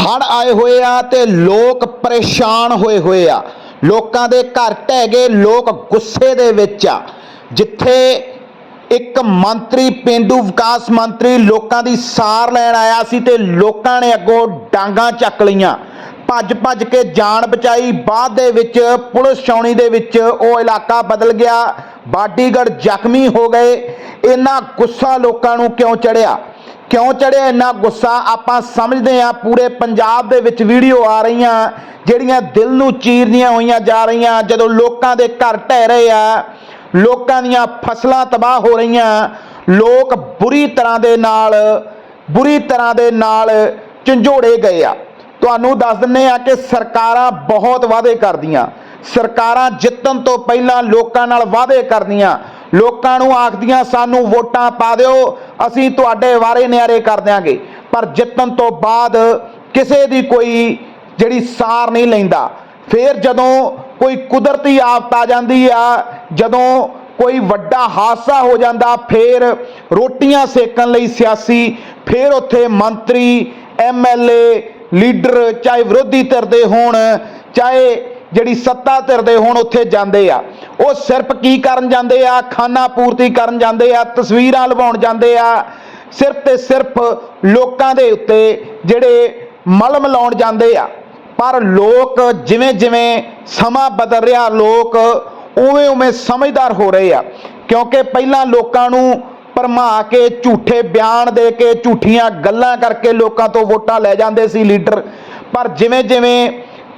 ਹੜ ਆਏ ਹੋਏ ਆ ਤੇ ਲੋਕ ਪਰੇਸ਼ਾਨ ਹੋਏ ਹੋਏ ਆ। ਲੋਕਾਂ ਦੇ ਘਰ ਢਹਿ ਗਏ, ਲੋਕ ਗੁੱਸੇ ਦੇ ਵਿੱਚ ਆ। ਜਿੱਥੇ ਇੱਕ ਮੰਤਰੀ, ਪਿੰਡੂ ਵਿਕਾਸ ਮੰਤਰੀ ਲੋਕਾਂ ਦੀ ਸਾਰ ਲੈਣ ਆਇਆ ਸੀ ਤੇ ਲੋਕਾਂ ਨੇ ਅੱਗੋਂ ਡਾਂਗਾ ਚੱਕ ਲਈਆਂ। ਭੱਜ ਭੱਜ ਕੇ ਜਾਨ ਬਚਾਈ। ਬਾਅਦ ਦੇ ਵਿੱਚ ਪੁਲਿਸ ਛਾਉਣੀ ਦੇ ਵਿੱਚ ਉਹ ਇਲਾਕਾ ਬਦਲ ਗਿਆ। ਬਾਡੀਗੜ ਜ਼ਖਮੀ ਹੋ ਗਏ। ਇੰਨਾ ਗੁੱਸਾ ਲੋਕਾਂ ਨੂੰ ਕਿਉਂ ਚੜਿਆ ਕਿਉਂ ਚੜਿਆ ਇੰਨਾ ਗੁੱਸਾ? ਆਪਾਂ ਸਮਝਦੇ ਆ ਪੂਰੇ ਪੰਜਾਬ ਦੇ ਵਿੱਚ ਵੀਡੀਓ ਆ ਰਹੀਆਂ, ਜਿਹੜੀਆਂ ਦਿਲ ਨੂੰ ਚੀਰਨੀਆਂ ਹੋਈਆਂ ਜਾ ਰਹੀਆਂ। ਜਦੋਂ ਲੋਕਾਂ ਦੇ ਘਰ ਢਹਿ ਰਹੇ ਆ, ਲੋਕਾਂ ਦੀਆਂ ਫਸਲਾਂ ਤਬਾਹ ਹੋ ਰਹੀਆਂ, ਲੋਕ ਬੁਰੀ ਤਰ੍ਹਾਂ ਦੇ ਨਾਲ, ਬੁਰੀ ਤਰ੍ਹਾਂ ਦੇ ਨਾਲ ਝੰਜੋੜੇ ਗਏ ਆ। ਤੁਹਾਨੂੰ ਦੱਸ ਦਿੰਨੇ ਆ ਕਿ ਸਰਕਾਰਾਂ ਬਹੁਤ ਵਾਅਦੇ ਕਰਦੀਆਂ। ਸਰਕਾਰਾਂ ਜਿੱਤਣ ਤੋਂ ਪਹਿਲਾਂ ਲੋਕਾਂ ਨਾਲ ਵਾਅਦੇ ਕਰਦੀਆਂ ਲੋਕਾਂ ਨੂੰ ਆਖਦੀਆਂ, ਸਾਨੂੰ ਵੋਟਾਂ ਪਾ ਦਿਓ, ਅਸੀਂ ਤੁਹਾਡੇ ਵਾਰੇ ਨਿਆਰੇ ਕਰ ਦਿਆਂਗੇ। ਪਰ ਜਿੱਤਣ ਤੋਂ ਬਾਅਦ ਕਿਸੇ ਦੀ ਕੋਈ ਜਿਹੜੀ ਸਾਰ ਨਹੀਂ ਲੈਂਦਾ। ਫਿਰ ਜਦੋਂ ਕੋਈ ਕੁਦਰਤੀ ਆਫਤ ਆ ਜਾਂਦੀ ਆ, ਜਦੋਂ ਕੋਈ ਵੱਡਾ ਹਾਦਸਾ ਹੋ ਜਾਂਦਾ, ਫਿਰ ਰੋਟੀਆਂ ਸੇਕਣ ਲਈ ਸਿਆਸੀ, ਫਿਰ ਉੱਥੇ ਮੰਤਰੀ ਐਮਐਲਏ ਲੀਡਰ ਚਾਹੇ ਵਿਰੋਧੀ ਧਿਰ ਦੇ ਹੋਣ, ਚਾਹੇ ਜਿਹੜੀ ਸੱਤਾ ਧਿਰ ਦੇ ਹੋਣ, ਉੱਥੇ ਜਾਂਦੇ ਆ। ਉਹ ਸਿਰਫ ਕੀ ਕਰਨ ਜਾਂਦੇ ਆ? ਖਾਨਾ ਪੂਰਤੀ ਕਰਨ ਜਾਂਦੇ ਆ, ਤਸਵੀਰਾਂ ਲਵਾਉਣ ਜਾਂਦੇ ਆ। ਸਿਰਫ ਤੇ ਸਿਰਫ ਲੋਕਾਂ ਦੇ ਉੱਤੇ ਜਿਹੜੇ ਮਲਮ ਲਾਉਣ ਜਾਂਦੇ ਆ। ਪਰ ਲੋਕ ਜਿਵੇਂ ਜਿਵੇਂ ਸਮਾਂ ਬਦਲ ਰਿਹਾ, ਲੋਕ ਉਵੇਂ ਉਵੇਂ ਸਮਝਦਾਰ ਹੋ ਰਹੇ ਆ। ਕਿਉਂਕਿ ਪਹਿਲਾਂ ਲੋਕਾਂ ਨੂੰ ਭਰਮਾ ਕੇ, ਝੂਠੇ ਬਿਆਨ ਦੇ ਕੇ, ਝੂਠੀਆਂ ਗੱਲਾਂ ਕਰਕੇ ਲੋਕਾਂ ਤੋਂ ਵੋਟਾਂ ਲੈ ਜਾਂਦੇ ਸੀ ਲੀਡਰ। ਪਰ ਜਿਵੇਂ ਜਿਵੇਂ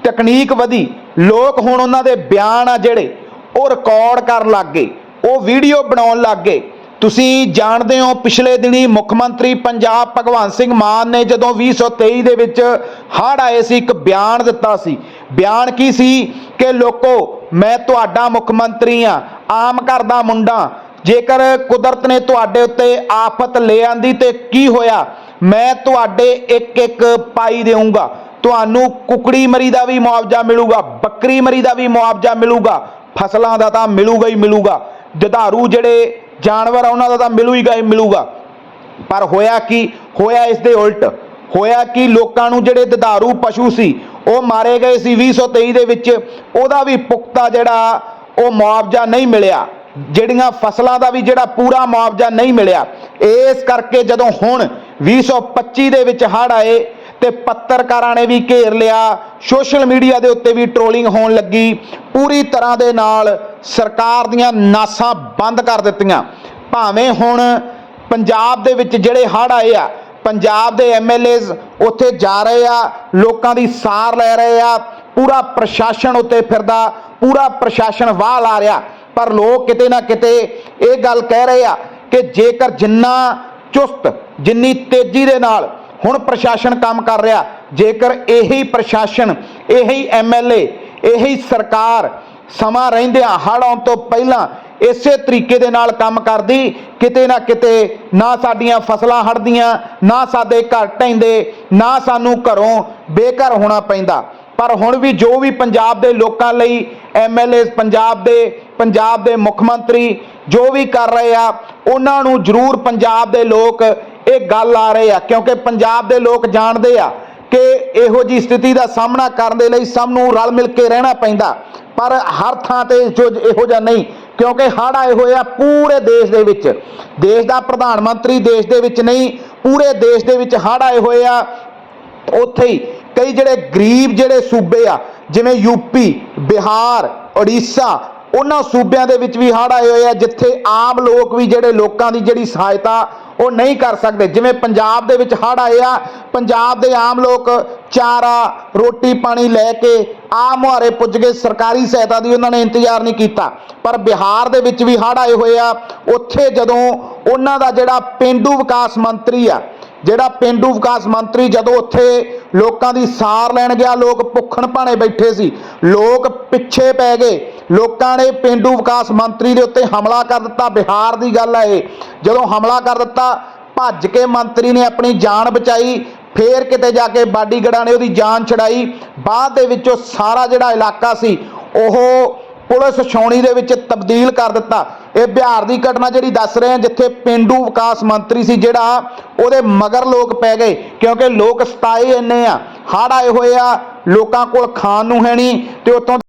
ਤਕਨੀਕ ਵਧੀ, ਲੋਕ ਹੁਣ ਉਹਨਾਂ ਦੇ ਬਿਆਨ ਆ ਜਿਹੜੇ ਉਹ ਰਿਕਾਰਡ ਕਰਨ ਲੱਗ ਗਏ, ਉਹ ਵੀਡੀਓ ਬਣਾਉਣ ਲੱਗ ਗਏ। ਤੁਸੀਂ ਜਾਣਦੇ ਹੋ, ਪਿਛਲੇ ਦਿਨੀ ਮੁੱਖ ਮੰਤਰੀ ਪੰਜਾਬ ਭਗਵੰਤ ਸਿੰਘ ਮਾਨ ਨੇ ਜਦੋਂ 2023 ਦੇ ਵਿੱਚ ਹੜ੍ਹ ਆਏ ਸੀ, ਇੱਕ ਬਿਆਨ ਦਿੱਤਾ ਸੀ। ਬਿਆਨ ਕੀ ਸੀ? ਕਿ ਲੋਕੋ, ਮੈਂ ਤੁਹਾਡਾ ਮੁੱਖ ਮੰਤਰੀ ਆ ਆਮ ਘਰ ਦਾ ਮੁੰਡਾ, ਜੇਕਰ ਕੁਦਰਤ ਨੇ ਤੁਹਾਡੇ ਉੱਤੇ ਆਫਤ ਲੈ ਆਂਦੀ ਤੇ ਕੀ ਹੋਇਆ? ਮੈਂ ਤੁਹਾਡੇ ਇੱਕ ਇੱਕ ਪਾਈ ਦੇਵਾਂਗਾ ਤੁਹਾਨੂੰ ਕੁਕੜੀ ਮਰੀ ਦਾ ਵੀ ਮੁਆਵਜ਼ਾ ਮਿਲੂਗਾ, ਬੱਕਰੀ ਮਰੀ ਦਾ ਵੀ ਮੁਆਵਜ਼ਾ ਮਿਲੂਗਾ। ਫਸਲਾਂ ਦਾ ਤਾਂ ਮਿਲੂਗਾ ਹੀ ਮਿਲੂਗਾ। ਦੁਧਾਰੂ ਜਿਹੜੇ ਜਾਨਵਰ ਆ, ਉਹਨਾਂ ਦਾ ਤਾਂ ਮਿਲੂ ਹੀ ਗਾ ਮਿਲੂਗਾ। ਪਰ ਹੋਇਆ ਕੀ? ਹੋਇਆ ਇਸ ਦੇ ਉਲਟ। ਹੋਇਆ ਕਿ? ਲੋਕਾਂ ਨੂੰ ਜਿਹੜੇ ਦਧਾਰੂ ਪਸ਼ੂ ਸੀ, ਉਹ ਮਾਰੇ ਗਏ ਸੀ 2023 ਦੇ ਵਿੱਚ। ਉਹਦਾ ਵੀ ਪੁਖਤਾ ਜਿਹੜਾ, ਉਹ ਮੁਆਵਜ਼ਾ ਨਹੀਂ ਮਿਲਿਆ। ਜਿਹੜੀਆਂ ਫਸਲਾਂ ਦਾ ਵੀ ਜਿਹੜਾ ਪੂਰਾ ਮੁਆਵਜ਼ਾ ਨਹੀਂ ਮਿਲਿਆ। ਇਸ ਕਰਕੇ ਜਦੋਂ ਹੁਣ 2025 ਦੇ ਵਿੱਚ ਹੜ੍ਹ ਆਏ ਤੇ ਪੱਤਰਕਾਰਾਂ ਨੇ ਵੀ ਘੇਰ ਲਿਆ। ਸੋਸ਼ਲ ਮੀਡੀਆ ਦੇ ਉੱਤੇ ਵੀ ਟ੍ਰੋਲਿੰਗ ਹੋਣ ਲੱਗੀ। ਪੂਰੀ ਤਰ੍ਹਾਂ ਦੇ ਨਾਲ ਸਰਕਾਰ ਦੀਆਂ ਨਾਸਾਂ ਬੰਦ ਕਰ ਦਿੱਤੀਆਂ। ਭਾਵੇਂ ਹੁਣ ਪੰਜਾਬ ਦੇ ਵਿੱਚ ਜਿਹੜੇ ਹੜ੍ਹ ਆਏ ਆ, ਪੰਜਾਬ ਦੇ ਐਮਐਲਏਜ਼ ਉੱਥੇ ਜਾ ਰਹੇ ਆ, ਲੋਕਾਂ ਦੀ ਸਾਰ ਲੈ ਰਹੇ ਆ, ਪੂਰਾ ਪ੍ਰਸ਼ਾਸਨ ਉੱਤੇ ਫਿਰਦਾ, ਪੂਰਾ ਪ੍ਰਸ਼ਾਸਨ ਵਾਹ ਲਾ ਰਿਹਾ। ਪਰ ਲੋਕ ਕਿਤੇ ਨਾ ਕਿਤੇ ਇਹ ਗੱਲ ਕਹਿ ਰਹੇ ਆ ਕਿ ਜੇਕਰ ਜਿੰਨਾ ਚੁਸਤ, ਜਿੰਨੀ ਤੇਜ਼ੀ ਦੇ ਨਾਲ ਹੁਣ ਪ੍ਰਸ਼ਾਸਨ ਕੰਮ ਕਰ ਰਿਹਾ। ਜੇਕਰ ਇਹੀ ਪ੍ਰਸ਼ਾਸਨ, ਇਹੀ ਐਮਐਲਏ, ਇਹੀ ਸਰਕਾਰ ਸਮਾਂ ਰਹਿੰਦਿਆਂ ਹੜ੍ਹ ਆਉਣ ਤੋਂ ਪਹਿਲਾਂ ਇਸੇ ਤਰੀਕੇ ਦੇ ਨਾਲ ਕੰਮ ਕਰਦੀ, ਕਿਤੇ ਨਾ ਕਿਤੇ ਨਾ ਸਾਡੀਆਂ ਫਸਲਾਂ ਹੜਦੀਆਂ ਨਾ ਸਾਡੇ ਘਰ ਢਹਿੰਦੇ, ਨਾ ਸਾਨੂੰ ਘਰੋਂ ਬੇਘਰ ਹੋਣਾ ਪੈਂਦਾ। ਪਰ ਹੁਣ ਵੀ ਜੋ ਵੀ ਪੰਜਾਬ ਦੇ ਲੋਕਾਂ ਲਈ ਐਮਐਲਏ ਪੰਜਾਬ ਦੇ ਪੰਜਾਬ ਦੇ ਮੁੱਖ ਮੰਤਰੀ ਜੋ ਵੀ ਕਰ ਰਹੇ ਆ, ਉਹਨਾਂ ਨੂੰ ਜ਼ਰੂਰ ਪੰਜਾਬ ਦੇ ਲੋਕ ਇਹ ਗੱਲ ਆ ਰਹੇ ਆ, ਕਿਉਂਕਿ ਪੰਜਾਬ ਦੇ ਲੋਕ ਜਾਣਦੇ ਆ ਕਿ ਇਹੋ ਜੀ ਸਥਿਤੀ ਦਾ ਸਾਹਮਣਾ ਕਰਨ ਦੇ ਲਈ ਸਭ ਨੂੰ ਰਲ ਮਿਲ ਕੇ ਰਹਿਣਾ ਪੈਂਦਾ, ਪਰ ਹਰ ਥਾਂ ਤੇ ਜੋ ਇਹੋ ਜਿਹਾ ਨਹੀਂ, ਕਿਉਂਕਿ ਹੜ੍ਹ ਆਏ ਹੋਏ ਆ ਪੂਰੇ ਦੇਸ਼ ਦੇ ਵਿੱਚ, ਦੇਸ਼ ਦਾ ਪ੍ਰਧਾਨ ਮੰਤਰੀ ਦੇਸ਼ ਦੇ ਵਿੱਚ ਨਹੀਂ, ਪੂਰੇ ਦੇਸ਼ ਦੇ ਵਿੱਚ ਹੜ੍ਹ ਆਏ ਹੋਏ ਆ ਉੱਥੇ ਹੀ, ਕਈ ਜਿਹੜੇ ਗਰੀਬ ਜਿਹੜੇ ਸੂਬੇ ਆ, ਜਿਵੇਂ ਯੂਪੀ ਬਿਹਾਰ ਓਡੀਸ਼ਾ ਉਹਨਾਂ ਸੂਬਿਆਂ ਦੇ ਵਿੱਚ ਵੀ ਹੜ੍ਹ ਆਏ ਹੋਏ ਆ ਜਿੱਥੇ ਆਮ ਲੋਕ ਵੀ ਜਿਹੜੇ ਲੋਕਾਂ ਦੀ ਜਿਹੜੀ ਸਹਾਇਤਾ ਉਹ ਨਹੀਂ ਕਰ ਸਕਦੇ। ਜਿਵੇਂ ਪੰਜਾਬ ਦੇ ਵਿੱਚ ਹੜ੍ਹ ਆਏ ਆ, ਪੰਜਾਬ ਦੇ ਆਮ ਲੋਕ ਚਾਰਾ, ਰੋਟੀ ਪਾਣੀ ਲੈ ਕੇ ਆਮ ਮੁਹਾਰੇ ਪੁੱਜ ਗਏ। ਸਰਕਾਰੀ ਸਹਾਇਤਾ ਦੀ ਉਹਨਾਂ ਨੇ ਇੰਤਜ਼ਾਰ ਨਹੀਂ ਕੀਤਾ। ਪਰ ਬਿਹਾਰ ਦੇ ਵਿੱਚ ਵੀ ਹੜ੍ਹ ਆਏ ਹੋਏ ਆ। ਉੱਥੇ ਜਦੋਂ ਉਹਨਾਂ ਦਾ ਜਿਹੜਾ ਪਿੰਡੂ ਵਿਕਾਸ ਮੰਤਰੀ ਆ, ਜਿਹੜਾ ਪਿੰਡੂ ਵਿਕਾਸ ਮੰਤਰੀ ਜਦੋਂ ਉੱਥੇ ਲੋਕਾਂ ਦੀ ਸਾਰ ਲੈਣ ਗਿਆ, ਲੋਕ ਭੁੱਖਣ ਭਾਣੇ ਬੈਠੇ ਸੀ, ਲੋਕ ਪਿੱਛੇ ਪੈ ਗਏ। ਲੋਕਾਂ ਨੇ ਪਿੰਡੂ ਵਿਕਾਸ ਮੰਤਰੀ ਦੇ ਉੱਤੇ ਹਮਲਾ ਕਰ ਦਿੱਤਾ। ਬਿਹਾਰ ਦੀ ਗੱਲ ਹੈ ਇਹ। ਜਦੋਂ ਹਮਲਾ ਕਰ ਦਿੱਤਾ, ਭੱਜ ਕੇ ਮੰਤਰੀ ਨੇ ਆਪਣੀ ਜਾਨ ਬਚਾਈ, ਫੇਰ ਕਿਤੇ ਜਾ ਕੇ ਬਾਡੀਗੜਾਂ ਨੇ ਉਹਦੀ ਜਾਨ ਛਡਾਈ। ਬਾਅਦ ਦੇ ਵਿੱਚ ਉਹ ਸਾਰਾ ਜਿਹੜਾ ਇਲਾਕਾ ਸੀ, ਉਹ ਪੁਲਿਸ ਛਾਉਣੀ ਦੇ ਵਿੱਚ ਤਬਦੀਲ ਕਰ ਦਿੱਤਾ। ਇਹ ਬਿਹਾਰ ਦੀ ਘਟਨਾ ਜਿਹੜੀ ਦੱਸ ਰਹੇ ਹਾਂ, ਜਿੱਥੇ ਪਿੰਡੂ ਵਿਕਾਸ ਮੰਤਰੀ ਸੀ ਜਿਹੜਾ, ਉਹਦੇ ਮਗਰ ਲੋਕ ਪੈ ਗਏ, ਕਿਉਂਕਿ ਲੋਕ ਸਤਾਏ ਇੰਨੇ ਆ। ਹੜ੍ਹ ਆਏ ਹੋਏ ਆ, ਲੋਕਾਂ ਕੋਲ ਖਾਣ ਨੂੰ ਹੈ ਨਹੀਂ, ਤੇ ਉੱਥੋਂ